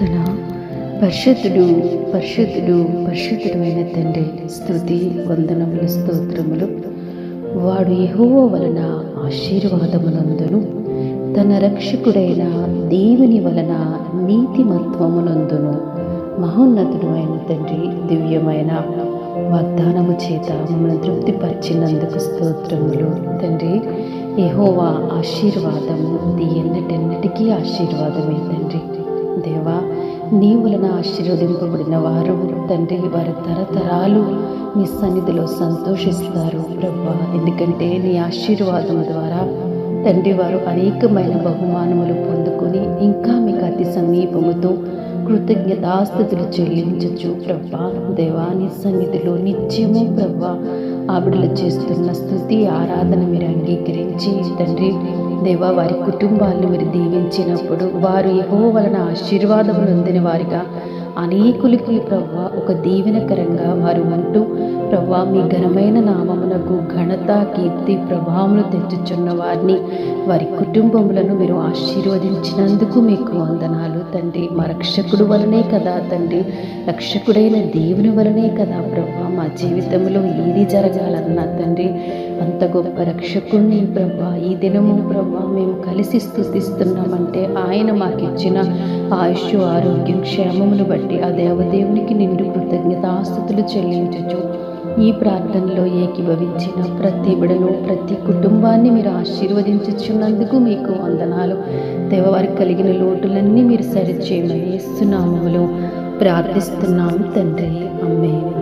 ప్రార్థన. పరిశుద్ధుడు పరిశుద్ధుడు పరిశుద్ధుడు తండ్రి స్థుతి వందనములు స్తోత్రములు. వాడు యెహోవా వలన ఆశీర్వాదమునందును. తన రక్షకుడైన దేవుని వలన నీతిమత్వమునందును. మహోన్నతుడు అయిన తండ్రి దివ్యమైన వాగ్దానము చేత మమ్మల్ని తృప్తిపరిచినందుకు స్తోత్రములు. తండ్రి ఎహోవా ఆశీర్వాదము ఎన్నటెన్నటికీ ఆశీర్వాదమే తండ్రి. దేవా నీ వలన ఆశీర్వదింపబడిన వారు తండ్రి వారి తరతరాలు మీ సన్నిధిలో సంతోషిస్తారు ప్రభా. ఎందుకంటే నీ ఆశీర్వాదం ద్వారా తండ్రి వారు అనేకమైన బహుమానములు పొందుకొని ఇంకా మీకు అతి సమీపముతో కృతజ్ఞతాస్థుతులు చెల్లించచ్చు ప్రభా. దేవాని సన్నిధిలో నిత్యము ప్రభా ఆవిడలు చేస్తున్న స్థుతి ఆరాధన మీరు అంగీకరించి తండ్రి దేవా వారి కుటుంబాలను మీరు దీవించినప్పుడు వారు ఏవో వలన ఆశీర్వాదం పొందిన వారిగా అనేకులకి ప్రవ్వ ఒక దీవెనకరంగా వారు అంటూ ప్రవ్వా మీ ఘనమైన నామమునకు ఘనత కీర్తి ప్రభావములు తెచ్చుచున్న వారిని వారి కుటుంబములను మీరు ఆశీర్వదించినందుకు మీకు వందనాలు తండ్రి. మా రక్షకుడు వలనే కదా తండ్రి. రక్షకుడైన దేవుని వలనే కదా ప్రభా జీవితంలో ఏది జరగాలన్నా తండ్రి అంత గొప్ప రక్షకుణ్ణి ప్రభా. ఈ దినము ప్రభా మేము కలిసి స్థుతిస్తున్నామంటే ఆయన మాకిచ్చిన ఆయుష్ ఆరోగ్యం క్షేమమును బట్టి ఆ దేవదేవునికి నిండు కృతజ్ఞతాస్థుతులు చెల్లించచ్చు. ఈ ప్రార్థనలో ఏకీభవించిన ప్రతి బిడను ప్రతి కుటుంబాన్ని మీరు ఆశీర్వదించుచున్నందుకు మీకు వందనాలు. దేవవారికి కలిగిన లోటులన్నీ మీరు సరిచేయమని ఇస్తున్నాములు ప్రార్థిస్తున్నాము తండ్రి. అమ్మే